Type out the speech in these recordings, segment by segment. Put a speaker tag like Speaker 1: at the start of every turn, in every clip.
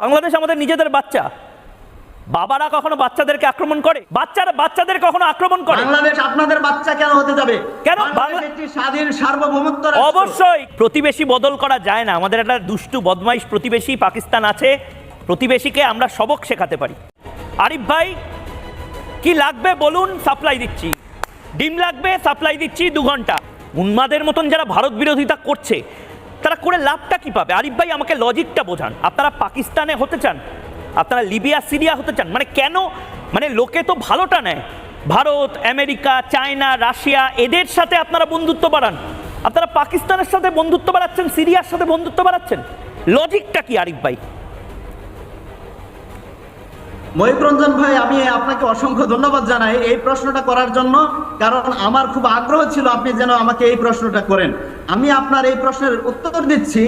Speaker 1: বাংলাদেশ আমাদের নিজেদের বাচ্চা। বাবারা কখনো বাচ্চাদেরকে আক্রমণ করে? বাচ্চারা বাচ্চাদের কখনো আক্রমণ করে?
Speaker 2: বাংলাদেশ আপনাদের বাচ্চা কেন হতে যাবে?
Speaker 1: কেন?
Speaker 2: একটি স্বাধীন সার্বভৌমত্ব
Speaker 1: অবশ্যই প্রতিবেশী বদল করা যায় না। আমাদের একটা দুষ্টু বদমাইশ প্রতিবেশী পাকিস্তান আছে। প্রতিবেশীকে আমরা সবক শেখাতে পারি। আরিফ ভাই কি লাগবে বলুন? সাপ্লাই দিচ্ছি। ডিম লাগবে সাপ্লাই দিচ্ছি দু ঘণ্টা। উন্মাদের মতন যারা ভারত বিরোধিতা করছে তারা করে লাভটা কি পাবে? আরিফ ভাই, আমাকে লজিকটা বোঝান। আপনারা পাকিস্তানে হতে চান, আপনারা লিবিয়া, সিরিয়া হতে চান মানে কেন? মানে লোকে তো ভালোটা নেয়। ভারত, আমেরিকা, চায়না, রাশিয়া, এদের সাথে আপনারা বন্ধুত্ব বাড়ান। আপনারা পাকিস্তানের সাথে বন্ধুত্ব বাড়াচ্ছেন, সিরিয়ার সাথে বন্ধুত্ব বাড়াচ্ছেন? লজিকটা কি আরিফ ভাই?
Speaker 2: মহিবরঞ্জন ভাই, আমি আপনাকে অসংখ্য ধন্যবাদ জানাই এই প্রশ্নটা করার জন্য, কারণ আমার খুব আগ্রহ ছিল আপনি যেন আমাকে এই প্রশ্নটা করেন। আমি আপনার এই প্রশ্নের উত্তর দিচ্ছি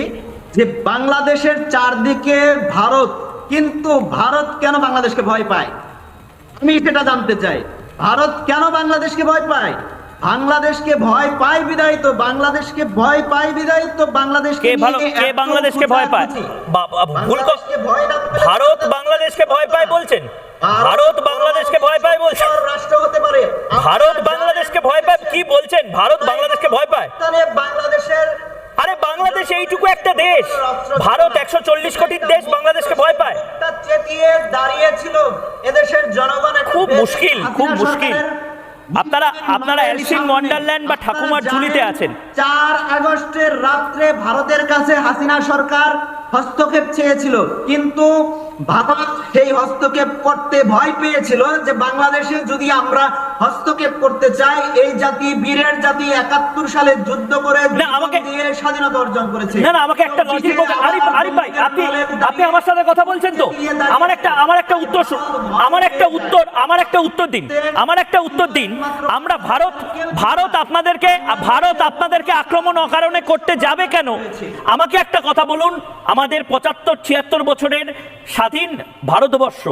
Speaker 2: যে বাংলাদেশের চারদিকে ভারত কিন্তু ভারত কেন বাংলাদেশকে ভয় পায়? আমি সেটা জানতে চাই। ভারত কেন বাংলাদেশকে ভয় পায়? বাংলাদেশকে ভয় পায় বিদায় তো বাংলাদেশকে ভয় পায়? বিদায় তো বাংলাদেশকে
Speaker 1: কে বাংলাদেশকে ভয় পায় ভারত বাংলাদেশকে ভয় পায় বলছেন ভারত বাংলাদেশকে ভয় পায় বলছেন
Speaker 2: রাষ্ট্র হতে পারে
Speaker 1: ভারত বাংলাদেশকে ভয় পায় কি বলছেন ভারত বাংলাদেশকে ভয় পায়
Speaker 2: পাকিস্তানে বাংলাদেশের
Speaker 1: আরে বাংলাদেশ এইটুকু একটা দেশ ভারত একশো চল্লিশ কোটির দেশ বাংলাদেশকে ভয় পায়
Speaker 2: তা চেতিয়ে দাঁড়িয়েছিল এদেশের জনগণ
Speaker 1: খুব মুশকিল, খুব মুশকিল। আপনারা- আপনারা
Speaker 2: মায়ের
Speaker 1: অ্যালিস ইন
Speaker 2: সামনে।
Speaker 1: ওয়ান্ডারল্যান্ড বা ঠাকুমার ঝুলিতে আছেন।
Speaker 2: চার আগস্টের রাত্রে ভারতের কাছে হাসিনা সরকার হস্তক্ষেপ চেয়েছিল কিন্তু ভারত সেই হস্তক্ষেপ করতে ভয় পেয়েছিল যে বাংলাদেশে যদি আমরা হস্তক্ষেপ করতে চাই এই জাতি বীরের জাতি একাত্তর সালে যুদ্ধ করে
Speaker 1: আমাকে-
Speaker 2: দিয়ে স্বাধীনতা অর্জন করেছে।
Speaker 1: না না আমাকে একটা আরিফ আরিফ ভাই আপনি আপনি আমার সাথে কথা বলছেন তো? আমার একটা আমার একটা উত্তর আমার একটা উত্তর, আমার একটা উত্তর দিন। আমার একটা উত্তর দিন। আমরা ভারত ভারত আপনাদেরকে ভারত আপনাদেরকে আক্রমণ অকারণে করতে যাবে কেন? আমাকে একটা কথা বলুন। আমাদের পঁচাত্তর, ছিয়াত্তর বছরের স্বাধীন ভারতবর্ষ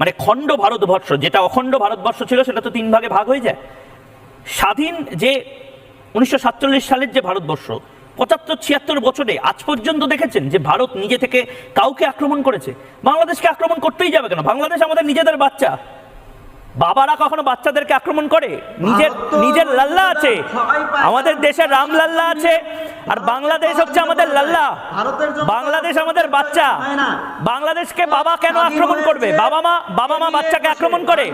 Speaker 1: মানে খণ্ড ভারতবর্ষ, যেটা অখণ্ড ভারতবর্ষ ছিল, সেটা তো তিন ভাগে ভাগ হয়ে যায়। স্বাধীন যে উনিশশো সাতচল্লিশ সালের যে ভারতবর্ষ পঁচাত্তর ছিয়াত্তর বছরে আজ পর্যন্ত দেখেছেন যে ভারত নিজে থেকে কাউকে আক্রমণ করেছে। বাংলাদেশকে আক্রমণ করতেই যাবে কেন? বাংলাদেশ আমাদের নিজেদের বাচ্চা। বাবারা কখনো বাচ্চাদেরকে আক্রমণ করে? নিজের নিজের লাল্লা আছে। আমাদের দেশে রাম লাল্লা আছে আর বাংলাদেশ হচ্ছে আমাদের লাল্লা। বাংলাদেশ আমাদের বাচ্চা। বাংলাদেশকে বাবা কেন আক্রমণ করবে? বাবা মা বাবা মা বাচ্চাকে আক্রমণ করে।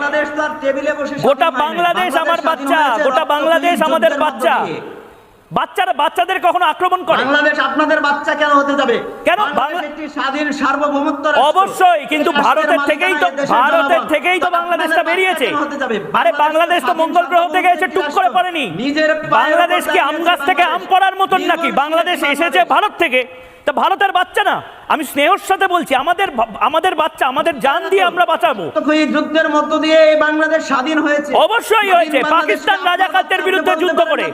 Speaker 1: গোটা বাংলাদেশ আমার বাচ্চা। গোটা বাংলাদেশ আমাদের বাচ্চা। বাচ্চারা বাচ্চাদের কখনো আক্রমণ করে?
Speaker 2: বাংলাদেশ আপনাদের বাচ্চা কেন হতে যাবে?
Speaker 1: কেন?
Speaker 2: একটি স্বাধীন সার্বভৌমত্ব
Speaker 1: অবশ্যই কিন্তু ভারতের থেকেই তো ভারতের থেকেই তো বাংলাদেশটা বেরিয়েছে? আরে বাংলাদেশ তো মঙ্গল গ্রহ থেকে এসে টুক করে পড়েনি।
Speaker 2: নিজের
Speaker 1: বাংলাদেশ কি আম গাছ থেকে আম পড়ার মতন নাকি? বাংলাদেশ এসেছে ভারত থেকে। তা ভারতের বাচ্চা না। আমি স্নেহর সাথে বলছি আমাদের আমাদের বাচ্চা আমাদের জান দিয়ে আমরা বাঁচাবো।
Speaker 2: যুদ্ধের মধ্য দিয়ে এই বাংলাদেশ স্বাধীন হয়েছে।
Speaker 1: অবশ্যই হয়েছে। পাকিস্তান রাজাকারদের বিরুদ্ধে যুদ্ধ করে।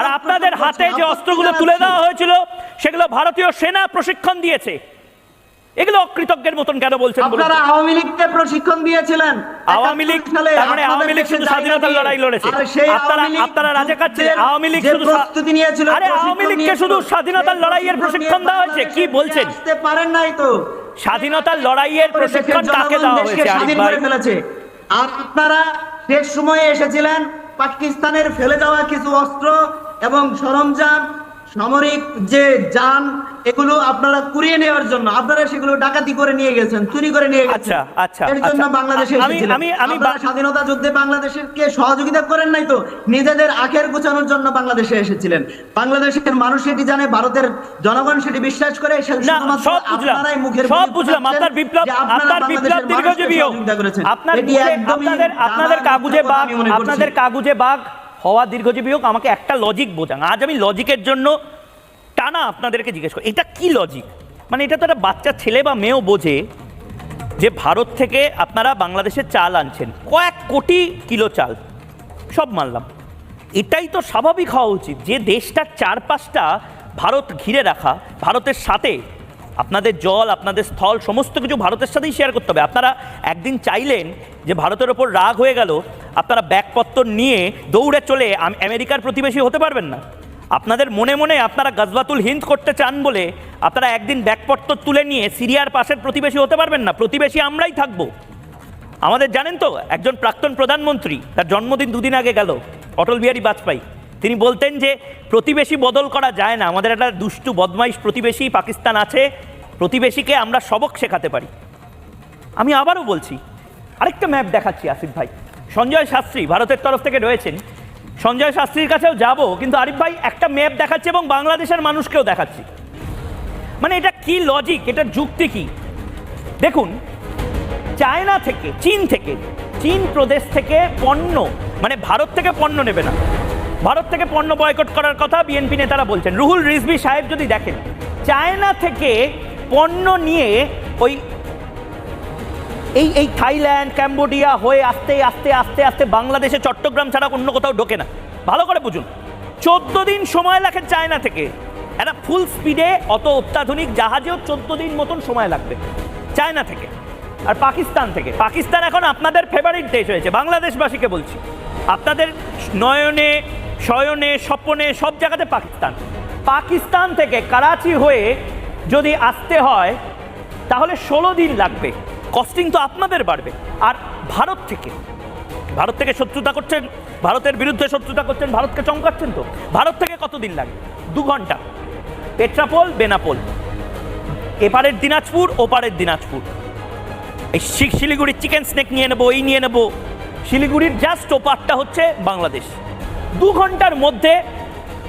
Speaker 1: আর আপনাদের হাতে যে অস্ত্রগুলো তুলে দেওয়া হয়েছিল সেগুলো ভারতীয় সেনা প্রশিক্ষণ দিয়েছে। এগুলো অকৃতজ্ঞের মতন কেন বলছেন
Speaker 2: আপনারা আওয়ামী লীগকে প্রশিক্ষণ দিয়েছিলেন।
Speaker 1: আওয়ামী লীগ তার মানে আওয়ামী লীগ শুধু স্বাধীনতার লড়াই লড়েছে। আপনারা আপনারা রাজাকার ছিলেন আওয়ামী লীগ শুধু
Speaker 2: প্রস্তুতি নিয়েছিল
Speaker 1: আরে আওয়ামী লীগকে শুধু স্বাধীনতার লড়াইয়ের প্রশিক্ষণ দেওয়া হয়েছে? কি বলছেন?
Speaker 2: আসতে পারেন নাই তো।
Speaker 1: স্বাধীনতার লড়াইয়ের প্রশিক্ষণ কাকে দেওয়া হয়েছে আরিফ ভাই?
Speaker 2: আর আপনারা শেষ সময়ে এসেছিলেন পাকিস্তানের ফেলে যাওয়া কিছু অস্ত্র এবং সরঞ্জাম সামরিক যে যান এগুলো আপনারা কুড়িয়ে নেওয়ার জন্য আপনারা সেগুলো ডাকাতি করে নিয়ে গেছেন চুরি করে নিয়ে গেছেন।
Speaker 1: আচ্ছা, আচ্ছা,
Speaker 2: এর জন্য
Speaker 1: আচ্ছা।
Speaker 2: বাংলাদেশে আপনারা স্বাধীনতা যুদ্ধে বাংলাদেশকে সহযোগিতা করেন নাই তো? নিজেদের আখের গুছানোর জন্য বাংলাদেশে এসেছিলেন। বাংলাদেশের মানুষ সেটি জানে ভারতের জনগণ সেটি বিশ্বাস করে আপনারাই মুখের
Speaker 1: সব বুঝলাম। আপনার বিপ্লব
Speaker 2: আপনার
Speaker 1: বিপ্লব দীর্ঘজীবী হোক। আপনার আপনাদের আপনাদের কাগুজে বাঘ। আপনাদের কাগুজে বাঘ হওয়া দীর্ঘজীবী হোক, আমাকে একটা লজিক বোঝান। আজ আমি লজিকের জন্য টানা আপনাদেরকে জিজ্ঞেস করি, এটা কি লজিক মানে এটা তো একটা বাচ্চা ছেলে বা মেয়েও বোঝে যে ভারত থেকে আপনারা বাংলাদেশে চাল আনছেন। কয়েক কোটি কিলো চাল, সব মানলাম। এটাই তো স্বাভাবিক হওয়া উচিত যে দেশটার চারপাশটা ভারত ঘিরে রাখা, ভারতের সাথে আপনাদের জল, আপনাদের স্থল, সমস্ত কিছু ভারতের সাথেই শেয়ার করতে হবে। আপনারা একদিন চাইলেন যে ভারতের ওপর রাগ হয়ে গেল আপনারা ব্যাগপত্র নিয়ে দৌড়ে চলে আম- আমেরিকার প্রতিবেশী হতে পারবেন না। আপনাদের মনে মনে আপনারা গজবাতুল হিন্দ করতে চান বলে আপনারা একদিন ব্যাগপত্র তুলে নিয়ে সিরিয়ার পাশের প্রতিবেশী হতে পারবেন না। প্রতিবেশী আমরাই থাকব। আমাদের জানেন তো, একজন প্রাক্তন প্রধানমন্ত্রী, তার জন্মদিন দুদিন আগে গেল, অটল বিহারী বাজপেয়ী। তিনি বলতেন যে, প্রতিবেশী বদল করা যায় না, আমাদের একটা দুষ্টু, বদমাইশ প্রতিবেশী পাকিস্তান আছে, প্রতিবেশীকে আমরা সবক শেখাতে পারি। আমি আবারও বলছি, আরেকটা ম্যাপ দেখাচ্ছি আসিফ ভাই। সঞ্জয় শাস্ত্রী ভারতের তরফ থেকে রয়েছেন। সঞ্জয় শাস্ত্রীর কাছেও যাব, কিন্তু আরিফ ভাই একটা ম্যাপ দেখাচ্ছি এবং বাংলাদেশের মানুষকেও দেখাচ্ছি। মানে এটা কি লজিক এটার যুক্তি কি? দেখুন, চায়না থেকে, চীন থেকে, চীন প্রদেশ থেকে পণ্য মানে ভারত থেকে পণ্য নেবে না। ভারত থেকে পণ্য বয়কট করার কথা বিএনপি নেতারা বলছেন। রুহুল রিজভি সাহেব যদি দেখেন, চায়না থেকে পণ্য নিয়ে ওই এই এই থাইল্যান্ড, ক্যাম্বোডিয়া হয়ে আস্তে আস্তে আস্তে আস্তে বাংলাদেশে চট্টগ্রাম ছাড়া অন্য কোথাও ঢোকে না। ভালো করে বুঝুন। চোদ্দ দিন সময় লাগে চায়না থেকে। একটা ফুল স্পিডে অত অত্যাধুনিক জাহাজেও চোদ্দ দিন মতন সময় লাগবে চায়না থেকে আর পাকিস্তান থেকে। পাকিস্তান এখন আপনাদের ফেভারিট দেশ হয়েছে, বাংলাদেশবাসীকে বলছি। আপনাদের নয়নে, শয়নে, স্বপনে সব জায়গাতে পাকিস্তান। পাকিস্তান থেকে করাচি হয়ে যদি আসতে হয়, তাহলে ষোলো দিন লাগবে। কস্টিং তো আপনাদের বাড়বে, আর ভারত থেকে। ভারত থেকে শত্রুতা করছেন, ভারতের বিরুদ্ধে শত্রুতা করছেন, ভারতকে চমকাচ্ছেন তো? ভারত থেকে কতদিন লাগে? দু ঘণ্টা। পেট্রাপোল, বেনাপোল। এপারের দিনাজপুর, ওপারের দিনাজপুর। এই শিলিগুড়ির চিকেন স্নেক নিয়ে নেব, এই নিয়ে নেব। শিলিগুড়ির জাস্ট ওপারটা হচ্ছে বাংলাদেশ। দু ঘণ্টার মধ্যে,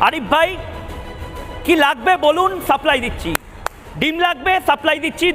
Speaker 1: আরিফ ভাই, কি লাগবে বলুন সাপ্লাই দিচ্ছি। ডিম লাগবে সাপ্লাই দিচ্ছি